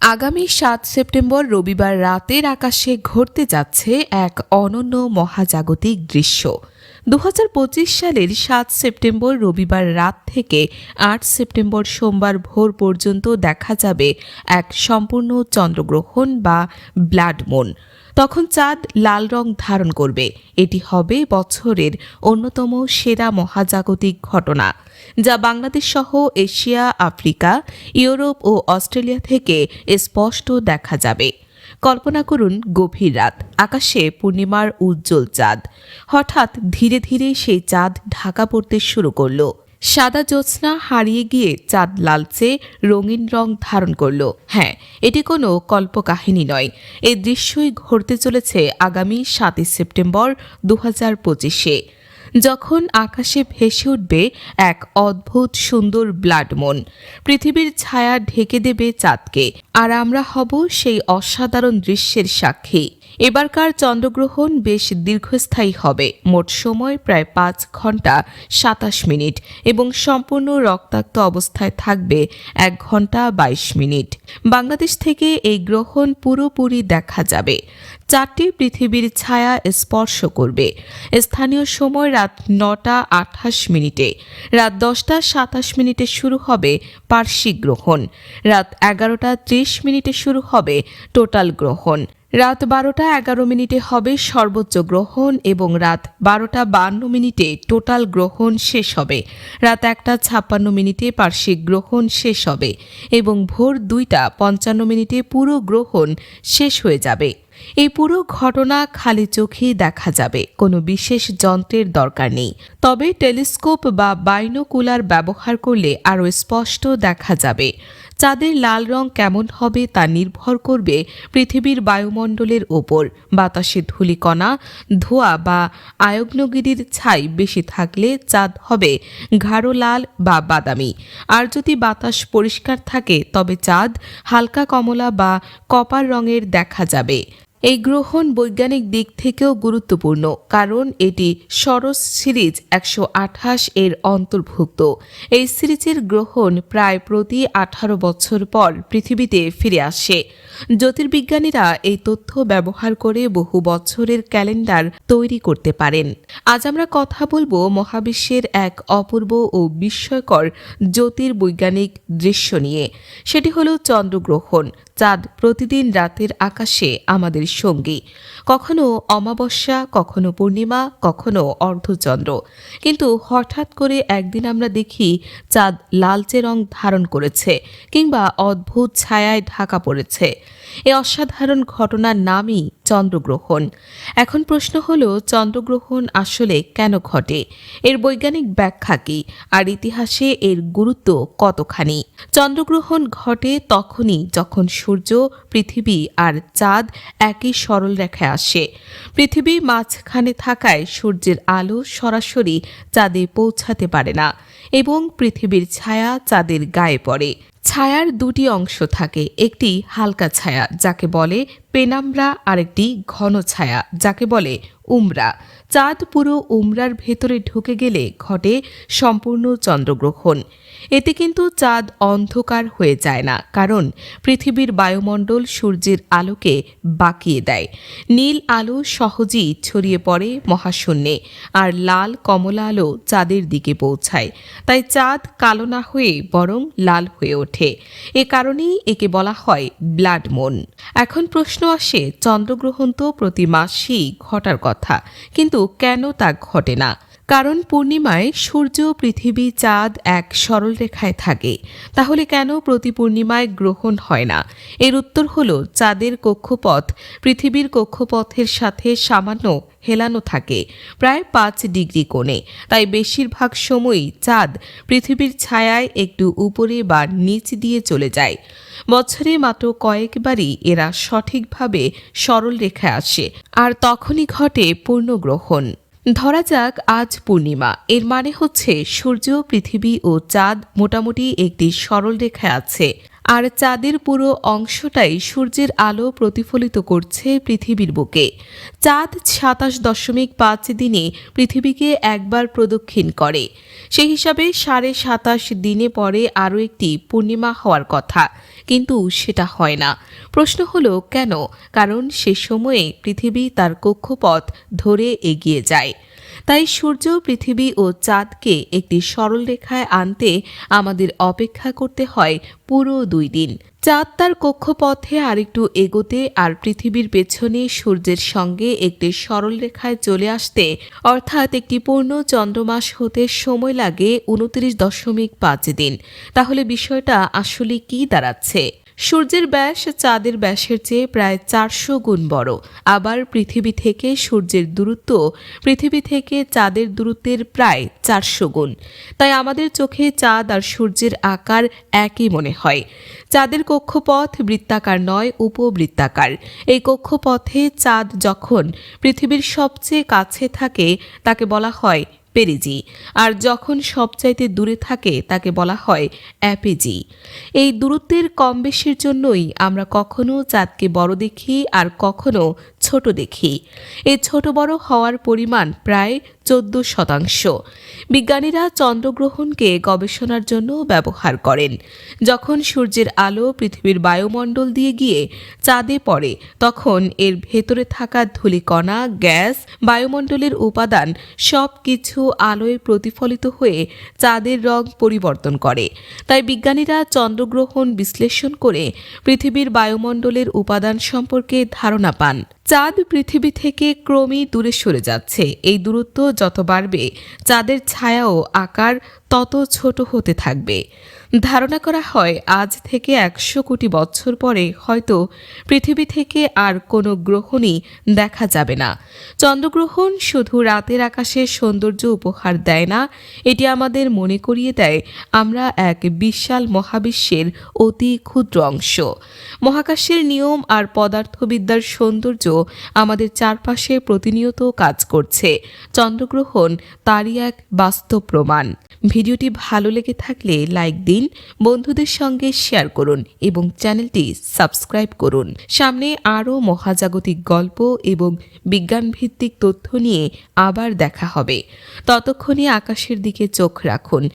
আগামী সাত সেপ্টেম্বর রবিবার রাতের আকাশে ঘটতে যাচ্ছে এক অনন্য মহাজাগতিক দৃশ্য। দু হাজার পঁচিশ সালের সাত সেপ্টেম্বর রবিবার রাত থেকে আট সেপ্টেম্বর সোমবার ভোর পর্যন্ত দেখা যাবে এক সম্পূর্ণ চন্দ্রগ্রহণ বা ব্লাড মুন। তখন চাঁদ লাল রং ধারণ করবে। এটি হবে বছরের অন্যতম সেরা মহাজাগতিক ঘটনা, যা বাংলাদেশ সহ এশিয়া, আফ্রিকা, ইউরোপ ও অস্ট্রেলিয়া থেকে স্পষ্ট দেখা যাবে। কল্পনা করুন গভীর রাত। আকাশে পূর্ণিমার উজ্জ্বল চাঁদ। হঠাৎ ধীরে ধীরে সেই চাঁদ ঢাকা পড়তে শুরু করল। সাদা জ্যোৎস্না হারিয়ে গিয়ে চাঁদ লালচে রঙিন রং ধারণ করল। হ্যাঁ এটি কোনো কল্পকাহিনী নয়। এই দৃশ্যই ঘটতে চলেছে আগামী সাতই সেপ্টেম্বর দু হাজার পঁচিশে, যখন আকাশে ভেসে উঠবে এক অদ্ভুত সুন্দর ব্লাড মন। পৃথিবীর ছায়া ঢেকে দেবে চাঁদকে। আর আমরা হব সেই অসাধারণ দৃশ্যের সাক্ষী। এবারকার চন্দ্রগ্রহণ বেশ দীর্ঘস্থায়ী হবে। মোট সময় প্রায় পাঁচ ঘণ্টা সাতাশ মিনিট এবং সম্পূর্ণ রক্তাক্ত অবস্থায় থাকবে এক ঘণ্টা বাইশ মিনিট। বাংলাদেশ থেকে এই গ্রহণ পুরোপুরি দেখা যাবে। চারটি পৃথিবীর ছায়া স্পর্শ করবে। স্থানীয় সময় রাত নটা আঠাশ মিনিটে। রাত দশটা সাতাশ মিনিটে শুরু হবে পার্শ্বিক গ্রহণ। রাত এগারোটা ত্রিশ মিনিটে শুরু হবে টোটাল গ্রহণ। রাত বারোটা এগারো মিনিটে হবে সর্বোচ্চ গ্রহণ এবং রাত বারোটা বান্ন মিনিটে টোটাল গ্রহণ শেষ হবে। রাত একটা ছাপ্পান্ন মিনিটে পার্শ্বিক গ্রহণ শেষ হবে এবং ভোর দুইটা পঞ্চান্ন মিনিটে পুরো গ্রহণ শেষ হয়ে যাবে। এই পুরো ঘটনা খালি চোখেই দেখা যাবে, কোনো বিশেষ যন্ত্রের দরকার নেই। তবে টেলিস্কোপ বা বাইনোকুলার ব্যবহার করলে আরও স্পষ্ট দেখা যাবে। চাঁদের লাল রং কেমন হবে তা নির্ভর করবে পৃথিবীর বায়ুমণ্ডলের ওপর। বাতাসে ধুলিকণা, ধোয়া বা আয়গ্নগিরির ছাই বেশি থাকলে চাঁদ হবে গাঢ় লাল বা বাদামি। আর যদি বাতাস পরিষ্কার থাকে, তবে চাঁদ হালকা কমলা বা কপার রঙের দেখা যাবে। এই গ্রহণ বৈজ্ঞানিক দিক থেকেও গুরুত্বপূর্ণ, কারণ এটি সরস সিরিজ একশো আঠাশ এর অন্তর্ভুক্ত। এই সিরিজের গ্রহণ প্রায় প্রতি আঠারো বছর পর পৃথিবীতে ফিরে আসে। জ্যোতির্বিজ্ঞানীরা এই তথ্য ব্যবহার করে বহু বছরের ক্যালেন্ডার তৈরি করতে পারেন। আজ আমরা কথা বলব মহাবিশ্বের এক অপূর্ব ও বিস্ময়কর জ্যোতির্বৈজ্ঞানিক দৃশ্য নিয়ে। সেটি হলো চন্দ্রগ্রহণ। চাঁদ প্রতিদিন রাতের আকাশে আমাদের সঙ্গী। কখনো অমাবস্যা, কখনো পূর্ণিমা, কখনো অর্ধচন্দ্র। কিন্তু হঠাৎ করে একদিন আমরা দেখি চাঁদ লালচে রং ধারণ করেছে কিংবা অদ্ভুত ছায়ায় ঢাকা পড়েছে। এ অসাধারণ ঘটনার নামই চন্দ্রগ্রহণ। এখন প্রশ্ন হলো, চন্দ্রগ্রহণ আসলে কেন ঘটে? এর বৈজ্ঞানিক ব্যাখ্যা কি? আর ইতিহাসে এর গুরুত্ব কতখানি? চন্দ্রগ্রহণ ঘটে তখনই যখন সূর্য, পৃথিবী আর চাঁদ একই সরল রেখায় আসে। পৃথিবী মাঝখানে থাকায় সূর্যের আলো সরাসরি চাঁদে পৌঁছাতে পারে না এবং পৃথিবীর ছায়া চাঁদের গায়ে পড়ে। ছায়ার দুটি অংশ থাকে, একটি হালকা ছায়া যাকে বলে পেনাম্রা আরেকটি ঘন ছায়া যাকে বলে উমরা। চাঁদ পুরো উমরার ভেতরে ঢুকে গেলে ঘটে সম্পূর্ণ চন্দ্রগ্রহণ। এতে কিন্তু চাঁদ অন্ধকার হয়ে যায় না, কারণ পৃথিবীর বায়ুমণ্ডল সূর্যের আলোকে বাঁকিয়ে দেয়। নীল আলো সহজেই ছড়িয়ে পড়ে মহাশূন্যে, আর লাল কমলা আলো চাঁদের দিকে পৌঁছায়। তাই চাঁদ কালো না হয়ে বরং লাল হয়ে ওঠে। এ কারণেই একে বলা হয় ব্লাড মুন। এখন প্রশ্ন আসে, চন্দ্রগ্রহণ তো প্রতি মাসেই ঘটার কথা। কিন্তু কেন তা ঘটে না? কারণ পূর্ণিমায় সূর্য পৃথিবী চাঁদ এক সরল রেখায় থাকে। তাহলে কেন প্রতি পূর্ণিমায় গ্রহণ হয় না? এর উত্তর হল, চাঁদের কক্ষপথ পৃথিবীর কক্ষপথের সাথে সামান্য হেলানো থাকে, প্রায় পাঁচ ডিগ্রি কোণে। তাই বেশিরভাগ সময়ই চাঁদ পৃথিবীর ছায়ায় একটু উপরে বা নিচ দিয়ে চলে যায়। বছরে মাত্র কয়েকবারই এরা সঠিকভাবে সরল রেখায় আসে আর তখনই ঘটে পূর্ণগ্রহণ। ধরা যাক আজ পূর্ণিমা। এর মানে হচ্ছে সূর্য, পৃথিবী ও চাঁদ মোটামুটি একটি সরল রেখায় আছে। আর চাঁদের পুরো অংশটাই সূর্যের আলো প্রতিফলিত করছে পৃথিবীর বুকে। চাঁদ সাতাশ দশমিক পাঁচ দিনে পৃথিবীকে একবার প্রদক্ষিণ করে। সেই হিসাবে সাড়ে সাতাশ দিনে পরে আরও একটি পূর্ণিমা হওয়ার কথা। কিন্তু সেটা হয় না। প্রশ্ন হলো, কেন? কারণ সে সময়ে পৃথিবী তার কক্ষপথ ধরে এগিয়ে যায়। তাই সূর্য, পৃথিবী ও চাঁদকে একটি সরল রেখায় আনতে আমাদের অপেক্ষা করতে হয় পুরো দুই দিন। চাঁদ তার কক্ষপথে আরেকটু এগোতে আর পৃথিবীর পেছনে সূর্যের সঙ্গে একটি সরল রেখায় চলে আসতে, অর্থাৎ একটি পূর্ণ চন্দ্রমাস হতে সময় লাগে উনত্রিশ দশমিক পাঁচ দিন। তাহলে বিষয়টা আসলে কি দাঁড়াচ্ছে? সূর্যের ব্যাস চাঁদের ব্যাসের চেয়ে প্রায় চারশো গুণ বড়। আবার পৃথিবী থেকে সূর্যের দূরত্ব পৃথিবী থেকে চাঁদের দূরত্বের প্রায় চারশো গুণ। তাই আমাদের চোখে চাঁদ আর সূর্যের আকার একই মনে হয়। চাঁদের কক্ষপথ বৃত্তাকার নয়, উপবৃত্তাকার। এই কক্ষপথে চাঁদ যখন পৃথিবীর সবচেয়ে কাছে থাকে, তাকে বলা হয় পেরিজি, আর যখন সবচাইতে দূরে থাকে তাকে বলা হয় অ্যাপেজি। এই দূরত্বের কম বেশির জন্যই আমরা কখনো চাঁদকে বড় দেখি আর কখনো ছোট দেখি। এই ছোট বড় হওয়ার পরিমাণ প্রায় চোদ্দ শতাংশ। বিজ্ঞানীরা চন্দ্রগ্রহণকে গবেষণার জন্য ব্যবহার করেন। যখন সূর্যের আলো পৃথিবীর বায়ুমণ্ডল দিয়ে গিয়ে চাঁদে পড়ে, তখন এর ভেতরে থাকা ধূলিকণা, গ্যাস, বায়ুমণ্ডলের উপাদান সব কিছু আলোয় প্রতিফলিত হয়ে চাঁদের রং পরিবর্তন করে। তাই বিজ্ঞানীরা চন্দ্রগ্রহণ বিশ্লেষণ করে পৃথিবীর বায়ুমণ্ডলের উপাদান সম্পর্কে ধারণা পান। চাঁদ পৃথিবী থেকে ক্রমেই দূরে সরে যাচ্ছে। এই দূরত্ব যত বাড়বে চাঁদের ছায়াও আকার তত ছোট হতে থাকবে। ধারণা করা হয়, আজ থেকে একশো কোটি বছর পরে হয়তো পৃথিবী থেকে আর কোনো গ্রহণই দেখা যাবে না। চন্দ্রগ্রহণ শুধু রাতের আকাশের সৌন্দর্য উপহার দেয় না, এটি আমাদের মনে করিয়ে দেয় আমরা এক বিশাল মহাবিশ্বের অতি ক্ষুদ্র অংশ। মহাকাশের নিয়ম আর পদার্থবিদ্যার সৌন্দর্য আমাদের চারপাশে প্রতিনিয়ত কাজ করছে। চন্দ্রগ্রহণ তারই এক বাস্তব প্রমাণ। ভিডিওটি ভালো লেগে থাকলে লাইক দিন, বন্ধুদের সঙ্গে শেয়ার করুন এবং চ্যানেলটি সাবস্ক্রাইব করুন। সামনে আরও মহাজাগতিক গল্প এবং বিজ্ঞানভিত্তিক তথ্য নিয়ে আবার দেখা হবে। ততক্ষণে আকাশের দিকে চোখ রাখুন।